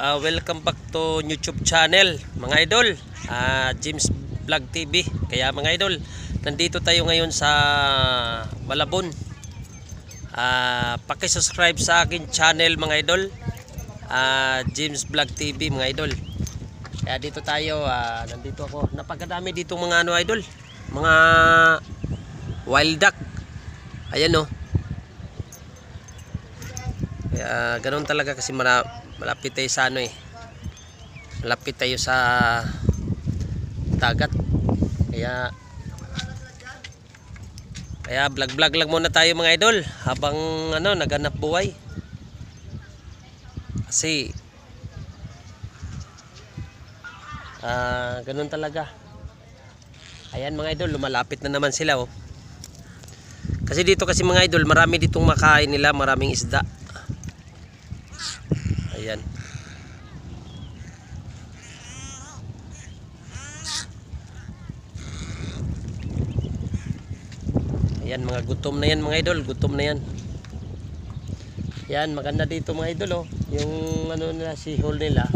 uh, welcome back to YouTube channel mga idol. Uh, James Vlog TV kaya mga idol nandito tayo ngayon sa Malabon. Uh, pakisubscribe sa akin channel mga idol. Uh, James Vlog TV mga idol. Kaya dito tayo. Uh, nandito ako. Napakadami dito mga ano idol. Mga wild duck. Ayan oh. Kaya ganun talaga kasi mala, malapit tayo sa ano eh. Malapit tayo sa dagat. Kaya kaya vlog vlog lang muna tayo mga idol habang ano naganap buhay. Kasi ah ganun talaga. Ayan mga idol, lumalapit na naman sila oh. Kasi dito kasi mga idol, marami ditong makain nila, maraming isda. Ayan. Ayan mga gutom na yan mga idol, gutom na yan. Yan, maganda dito mga idol oh. Yung ano nila, si hole nila.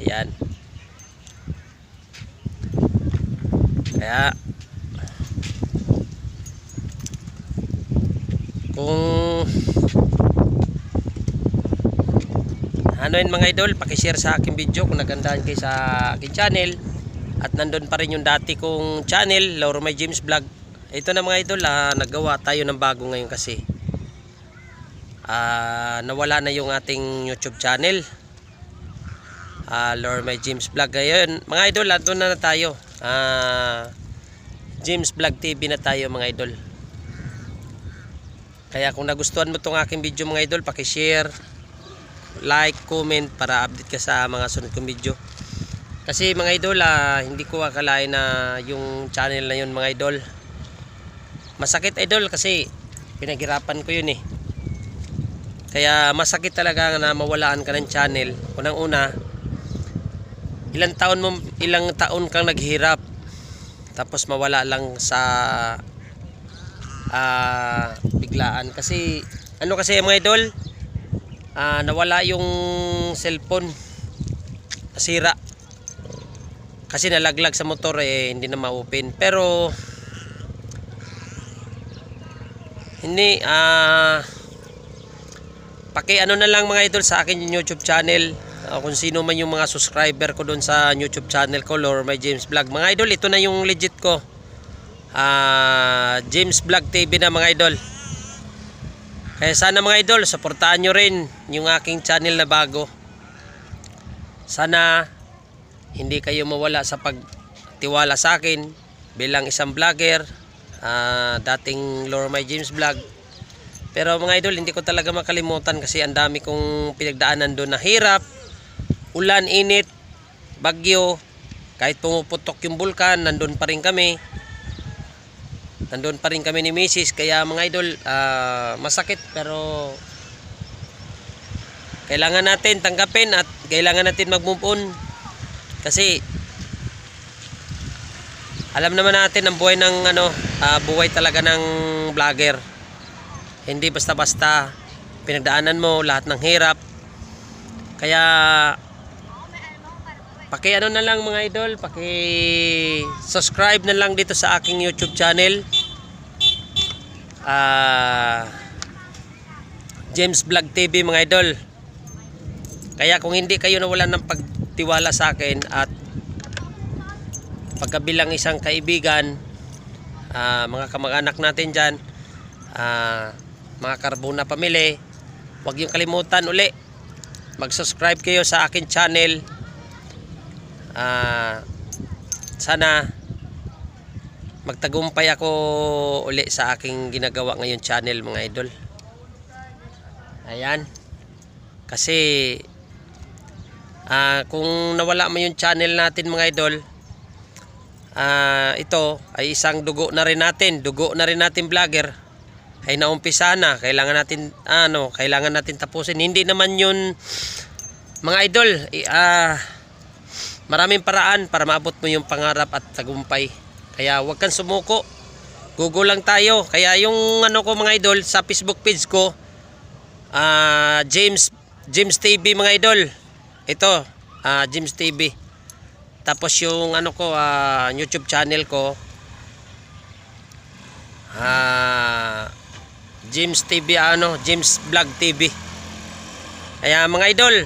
Ayan. Kaya kung ano yun mga idol, pakishare sa aking video kung nagandahan kayo sa aking channel. At nandun pa rin yung dati kong channel, Lauro My James Vlog. Ito na mga idol, ah, nagawa tayo ng bago ngayon kasi ah, nawala na yung ating YouTube channel ah, Lauro My James Vlog. Ngayon, mga idol, andun na, na tayo. Ah, James Vlog TV na tayo mga idol. Kaya kung nagustuhan mo tong aking video mga idol, pakishare like, comment para update ka sa mga sunod kong video. Kasi mga idol, ah, hindi ko akalain na yung channel na yun mga idol. Masakit idol kasi pinaghirapan ko yun eh. Kaya masakit talaga na mawalaan ka ng channel. Unang una, ilang taon mo ilang taon kang naghirap tapos mawala lang sa ah, biglaan kasi ano kasi mga idol ah, nawala yung cellphone. Nasira. Kasi nalaglag sa motor eh hindi na ma-open. Pero hindi ah paki ano na lang mga idol sa akin yung YouTube channel. Ah, kung sino man yung mga subscriber ko doon sa YouTube channel ko or my James Vlog. Mga idol ito na yung legit ko. Ah James Vlog TV na mga idol kaya sana mga idol, suportahan nyo rin yung aking channel na bago. Sana hindi kayo mawala sa pagtiwala sa akin bilang isang vlogger, ah, dating Lord My James Vlog. Pero mga idol, hindi ko talaga makalimutan kasi ang dami kong pinagdaanan doon na hirap, ulan, init, bagyo, kahit pumuputok yung bulkan, nandun pa rin kami nandun pa rin kami ni Mrs. Kaya mga idol, ah, masakit pero kailangan natin tanggapin at kailangan natin mag-move on. Kasi alam naman natin ang buhay ng ano, ah, buhay talaga ng vlogger. Hindi basta-basta pinagdaanan mo lahat ng hirap. Kaya paki ano na lang mga idol, paki subscribe na lang dito sa aking YouTube channel. Ah James Vlog TV mga idol. Kaya kung hindi kayo nawalan ng pagtiwala sa akin at pagkabilang isang kaibigan, ah, mga kamag-anak natin dyan, ah, mga karbuna pamili, huwag yung kalimutan uli. Mag-subscribe kayo sa akin channel ah sana magtagumpay ako uli sa aking ginagawa ngayon channel mga idol. Ayan. Kasi ah kung nawala mo yung channel natin mga idol ah ito ay isang dugo na rin natin dugo na rin natin vlogger. Ay naumpisa na kailangan natin ano kailangan natin tapusin. Hindi naman yun mga idol ah maraming paraan para maabot mo yung pangarap at tagumpay. Kaya huwag kang sumuko. Google lang tayo. Kaya yung ano ko mga idol sa Facebook page ko, ah James James TV mga idol. ito, ah, James TV. Tapos yung ano ko, ah, YouTube channel ko, ah, James TV, ano, James Vlog TV. Kaya mga idol,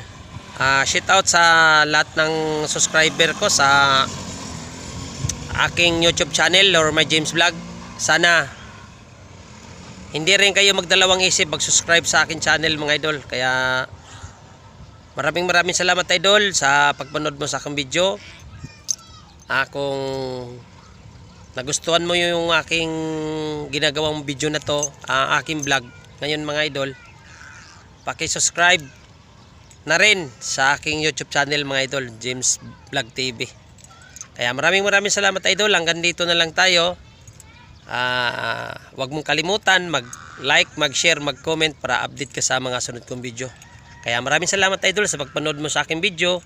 ah, shout out sa lahat ng subscriber ko sa aking YouTube channel or my James Vlog. Sana hindi rin kayo magdalawang isip mag-subscribe sa akin channel mga idol. Kaya maraming maraming salamat idol sa pagpanood mo sa aking video. Ah, kung nagustuhan mo yung aking ginagawang video na to, ang aking vlog ngayon mga idol, paki-subscribe na rin sa aking YouTube channel mga idol, James Vlog TV. Kaya maraming maraming salamat idol. Hanggang dito na lang tayo. Ah, wag mong kalimutan mag-like, mag-share, mag-comment para update ka sa mga sunod kong video. Kaya maraming salamat idol sa pagpanood mo sa aking video.